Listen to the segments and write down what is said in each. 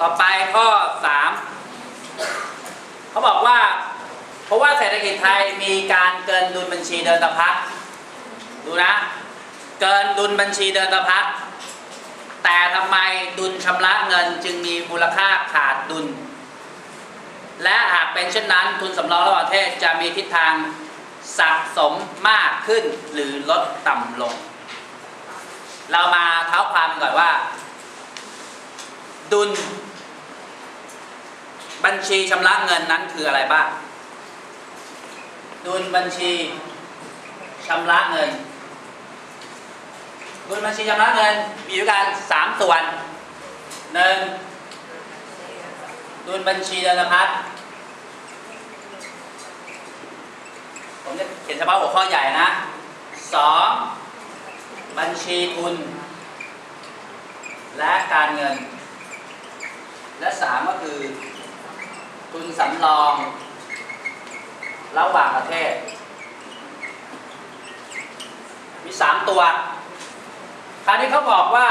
ต่อไปข้อสามเขาบอกว่า เพราะว่าเศรษฐกิจไทยมีการเกินดุลบัญชีเดินตะพักดูนะ เกินดุลบัญชีเดินตะพักแต่ทำไมดุลชำระเงินจึงมีมูลค่าขาดดุล และหากเป็นเช่นนั้นทุนสำรองระหว่างประเทศจะมีทิศทางสะสมมากขึ้นหรือลดต่ำลง เรามาเท้าความก่อนว่า ดุล บัญชีชำระเงินนั้นคืออะไรบ้าง ดุลบัญชีชำระเงิน ดุลบัญชีชำระเงินมีด้วยกันสามส่วนหนึ่งดุลบัญชีเดินพัดผมจะเขียนเฉพาะหัวข้อใหญ่นะสองบัญชีทุน และการเงิน และสามก็คือ ทุนสำรอง ระหว่างประเทศ มีสามตัว คราวนี้เขาบอกว่า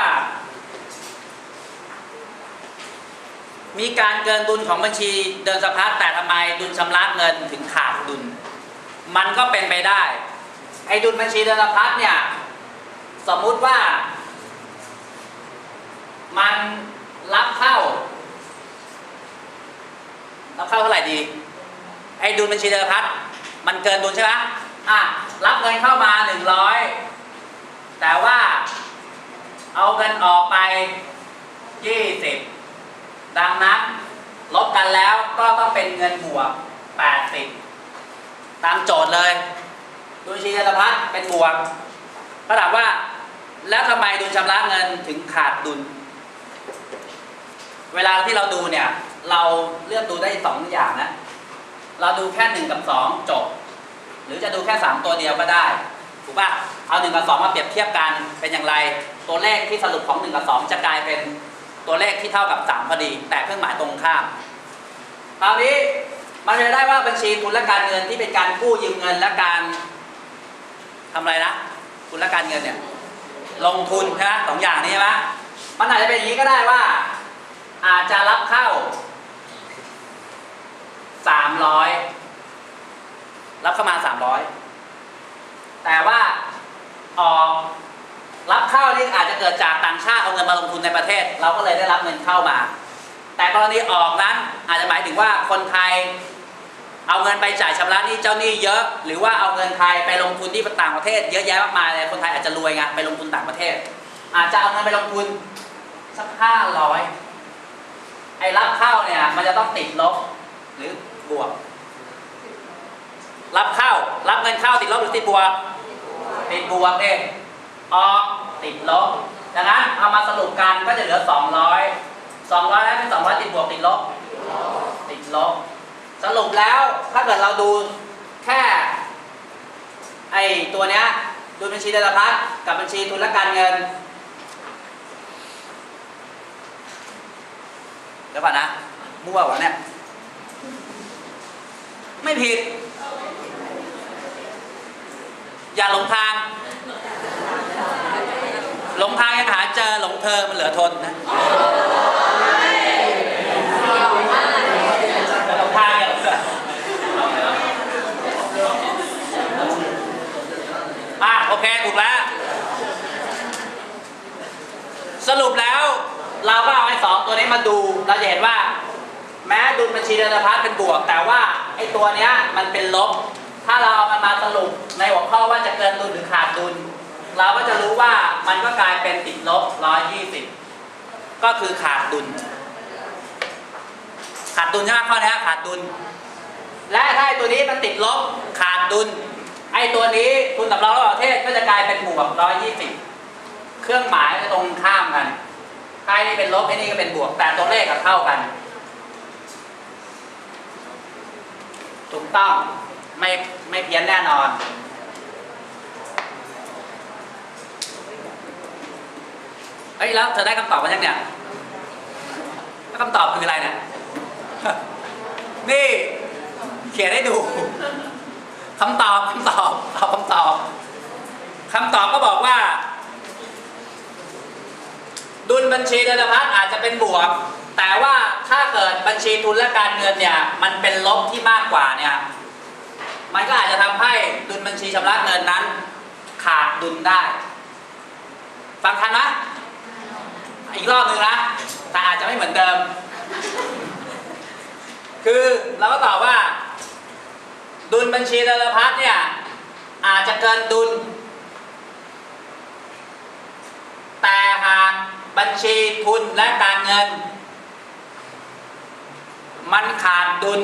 มีการเกินดุลของบัญชีเดินสะพัดแต่ทำไมดุลชำระเงินถึงขาดดุล มันก็เป็นไปได้ ไอ้ดุลบัญชีเดินสะพัดเนี่ยสมมุติว่า มันรับเข้า ไหร่ดีไอ้ดุลบัญชีเดินพัด มันเกินดุลใช่ไหมอะ รับเงินเข้ามาหนึ่งร้อยแต่ว่าเอาเงินออกไปยี่สิบดังนั้น ลบกันแล้วก็ต้องเป็นเงินบวกแปดสิบตามโจทย์เลย ดุลบัญชีเดินพัดเป็นบวกก็ถามว่า แล้วทำไมดุลชำระเงินถึงขาดดุล เวลาที่เราดูเนี่ย เราเลือกดูได้สองอย่างนะ เราดูแค่หนึ่งกับสองจบ หรือจะดูแค่สามตัวเดียวก็ได้ ถูกป่ะเอาหนึ่งกับสองมาเปรียบเทียบกันเป็นอย่างไร ตัวเลขที่สรุปของหนึ่งกับสองจะกลายเป็นตัวเลขที่เท่ากับสามพอดี แต่เครื่องหมายตรงข้ามคราวนี้มันจะได้ว่าบัญชีทุนและการเงินที่เป็นการกู้ยืมเงินและการทำอะไรนะทุนและการเงินเนี่ยลงทุนใช่ไหมสองอย่างนี้ใช่ไหมมันอาจจะเป็นอย่างนี้ก็ได้ว่า อาจจะรับเข้า สามร้อยรับเข้ามาสามร้อยแต่ว่าออกรับเข้านี่อาจจะเกิดจากต่างชาติเอาเงินมาลงทุนในประเทศ เราก็เลยได้รับเงินเข้ามา แต่กรณีออกนั้นอาจจะหมายถึงว่าคนไทยเอาเงินไปจ่ายชำระหนี้เจ้าหนี้เยอะ หรือว่าเอาเงินไทยไปลงทุนที่ต่างประเทศ เยอะแยะมากมายเลยคนไทยอาจจะรวยไงไปลงทุนต่างประเทศ อาจจะเอาเงินไปลงทุนสักห้าร้อยไอ้รับเข้าเนี่ยมันจะต้องติดลบหรือ บวก รับเข้า รับเงินเข้าติดลบหรือติดบวก ติดบวกเองออกติดลบ ดังนั้นเอามาสรุปกันก็จะเหลือ 200 200แล้วเป็น200 ติดบวกติดลบ ติดลบ สรุปแล้วถ้าเกิดเราดูแค่ไอตัวเนี้ยดูบัญชีเดินพัดกับบัญชีทุนและการเงินเดี๋ยวก่อนนะมั่ววะเนี่ย ไม่ผิด อย่าหลงทาง หลงทางยังหาเจอหลงเธอมันเหลือทนนะหลงทางอย่าหลงเธออะโอเคถูกแล้ว สรุปแล้วเราก็เอาไอ้สองตัวนี้มาดูเราจะเห็นว่า แม้ดุลบัญชีเดินพัดเป็นบวก แต่ว่า ตัวเนี้ยมันเป็นลบ ถ้าเราเอามันมาสรุปในหัวข้อว่าจะเกินดุลหรือขาดดุล เราก็จะรู้ว่ามันก็กลายเป็นติดลบ120ก็คือขาดดุล ขาดดุลใช่ไหมข้อนี้ขาดดุล และถ้าไอ้ตัวนี้มันติดลบขาดดุล ไอ้ตัวนี้ทุนสำรองระหว่าประเทศก็จะกลายเป็นบวก120เครื่องหมายจะตรงข้ามกันไอ้นี่เป็นลบไอ้นี่ก็เป็นบวกแต่ตัวเลขกับเท่ากัน ถูกต้องไม่ไม่เพี้ยนแน่นอน เฮ้ยแล้วเธอได้คำตอบมายังเนี่ยแล้วคำตอบคืออะไรเนี่ย นี่เขียนให้ดูคำตอบคำตอบตอบคำตอบคำตอบก็บอกว่า ดุลบัญชีเดินพัดอาจจะเป็นบวก แต่ว่าถ้าเกิดบัญชีทุนและการเงินเนี่ยมันเป็นลบที่มากกว่าเนี่ยมันก็อาจจะทำให้ดุลบัญชีชำระเงินนั้น ขาดดุลได้ ฟังทันไหมอีกรอบหนึ่งนะแต่อาจจะไม่เหมือนเดิม คือเราก็ตอบว่า ดุลบัญชีเดิมพัฒเนี่ยอาจจะเกินดุล แต่หากบัญชีทุนและการเงิน มันขาดดุล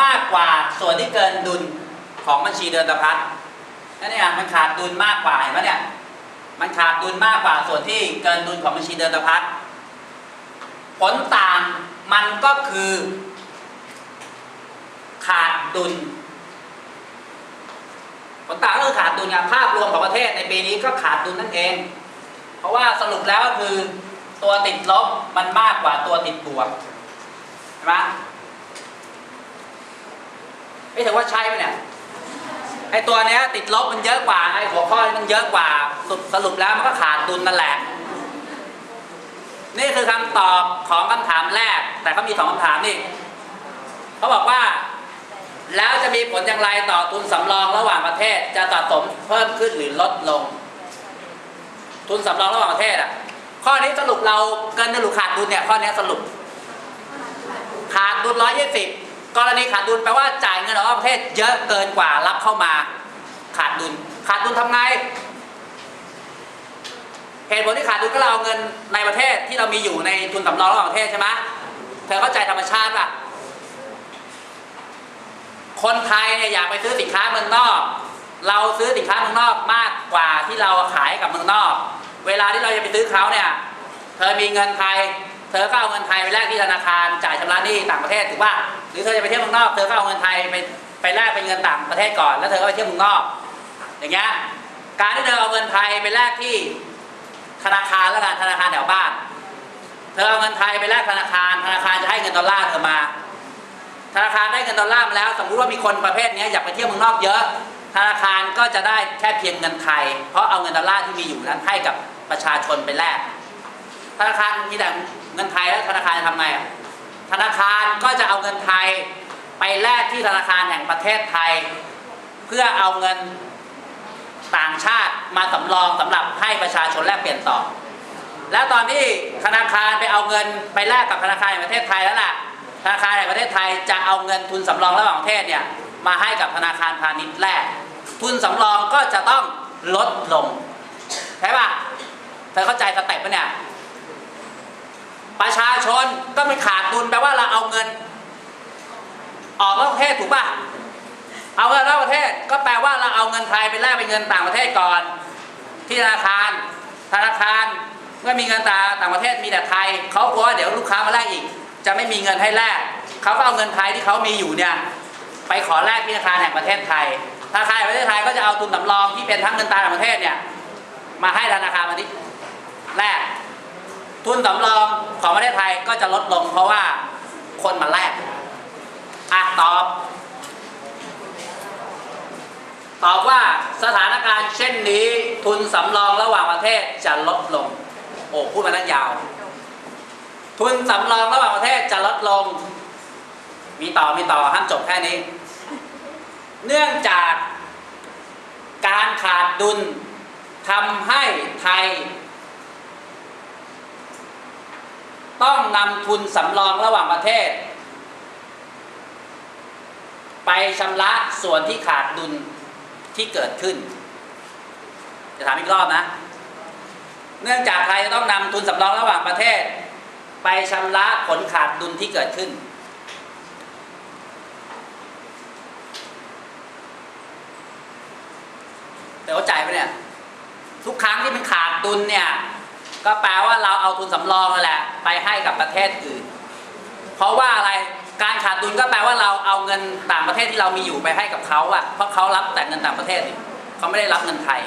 มากกว่าส่วนที่เกินดุลของบัญชีเดินตะพัดนั่นเนี่ยมันขาดดุลมากกว่าเห็นไหมเนี่ยมันขาดดุลมากกว่าส่วนที่เกินดุลของบัญชีเดินตะพัดผลต่างมันก็คือ ขาดดุลผลต่างก็คือขาดดุลงานภาพรวมของประเทศในปีนี้ก็ขาดดุลนั่นเอง เพราะว่าสรุปแล้วก็คือ ตัวติดลบมันมากกว่าตัวติดบวกใช่ไหมไม่ถือว่าใช่ไหมเนี่ยไอตัวเนี้ยติดลบมันเยอะกว่าไอหัวข้อมันเยอะกว่าสรุปสรุปแล้วมันก็ขาดดุลนั่นแหละ นี่คือคำตอบของคำถามแรก แต่เขามีสองคำถามนี่เขาบอกว่า แล้วจะมีผลอย่างไรต่อทุนสำรองระหว่างประเทศ จะสะสมเพิ่มขึ้นหรือลดลง ทุนสำรองระหว่างประเทศอะ ข้อนี้สรุปเราเกินหรือขาดดุลเนี่ยข้อนี้สรุป ขาดดุลร้อยยี่สิบกรณีขาดดุลแปลว่าจ่ายเงินออกนอกประเทศเยอะเกินกว่ารับเข้ามา ขาดดุลขาดดุลทำไงเหตุผลที่ขาดดุลก็เราเอาเงินในประเทศที่เรามีอยู่ในทุนสำรองระหว่างประเทศใช่ไหมเธอเข้าใจธรรมชาติป่ะคนไทยเนี่ยอยากไปซื้อสินค้าเมืองนอก เราซื้อสินค้าเมืองนอกมากกว่าที่เราขายกับเมืองนอก เวลาที่เราจะไปซื้อเขาเนี่ย เธอมีเงินไทย เธอก็เอาเงินไทยไปแลกที่ธนาคารจ่ายชำระหนี้ต่างประเทศถูกป่ะหรือเธอจะไปเที่ยวเมืองนอก เธอก็เอาเงินไทยไปไปแลกเป็นเงินต่างประเทศก่อน แล้วเธอก็ไปเที่ยวเมืองนอก อย่างเงี้ย การที่เธอเอาเงินไทยไปแลกที่ธนาคารแล้วกันธนาคารแถวบ้าน เธอเอาเงินไทยไปแลกธนาคาร ธนาคารจะให้เงินดอลลาร์เธอมา ธนาคารได้เงินดอลลาร์มาแล้ว สมมุติว่ามีคนประเภทนี้อยากไปเที่ยวเมืองนอกเยอะ ธนาคารก็จะได้แค่เพียงเงินไทย เพราะเอาเงินดอลลาร์ที่มีอยู่นั้นให้กับ ประชาชนไปแลกธนาคารมีแต่เงินไทยแล้วธนาคารจะทำไงอะธนาคารก็จะเอาเงินไทยไปแลกที่ธนาคารแห่งประเทศไทย เพื่อเอาเงินต่างชาติมาสำรองสำหรับให้ประชาชนแลกเปลี่ยนต่อ แล้วตอนที่ธนาคารไปเอาเงินไปแลกกับธนาคารแห่งประเทศไทยแล้วล่ะธนาคารแห่งประเทศไทยจะเอาเงินทุนสำรองระหว่างประเทศเนี่ยมาให้กับธนาคารพาณิชย์แรกทุนสำรองก็จะต้องลดลงใช่ปะ ธอเข้าใจสเต็ปปะเนี่ย ประชาชนก็ไม่ขาดดุลแปลว่าเราเอาเงิน ออกนอกประเทศถูกป่ะ เอาเงินนอกประเทศก็แปลว่าเราเอาเงินไทยไปแลกเป็นเงินต่างประเทศก่อน ที่ธนาคาร ธนาคารเมื่อมีเงินตาต่างประเทศมีแต่ไทยเขากลัวเดี๋ยวลูกค้ามาแลกอีก จะไม่มีเงินให้แลกเขาก็เอาเงินไทยที่เขามีอยู่เนี่ยไปขอแลกที่ธนาคารแห่งประเทศไทยธนาคารแห่งประเทศไทยก็จะเอาทุนสำรองที่เป็นทั้งเงินตราต่างประเทศเนี่ยมาให้ธนาคารมาที่ แลกทุนสำรองของประเทศไทยก็จะลดลงเพราะว่าคนมาแลกอะตอบ ตอบว่าสถานการณ์เช่นนี้ทุนสำรองระหว่างประเทศจะลดลง โอ้พูดมาตั้งยาว ทุนสำรองระหว่างประเทศจะลดลง มีต่อมีต่อห้ามจบแค่นี้ เนื่องจากการขาดดุลทำให้ไทย ต้องนำทุนสำรองระหว่างประเทศ ไปชำระส่วนที่ขาดดุลที่เกิดขึ้น จะถามอีกรอบนะ เนื่องจากไทยจะต้องนำทุนสำรองระหว่างประเทศ ไปชำระผลขาดดุลที่เกิดขึ้น แต่ว่าใจายไปเนี่ย ทุกครั้งที่มันขาดดุลเนี่ย ก็แปลว่าเราเอาทุนสำรองนั่นแหละไปให้กับประเทศอื่น เพราะว่าอะไรการขาดดุลก็แปลว่าเราเอาเงินต่างประเทศที่เรามีอยู่ไปให้กับเขาอะเพราะเขารับแต่เงินต่างประเทศนี่เขาไม่ได้รับเงินไทย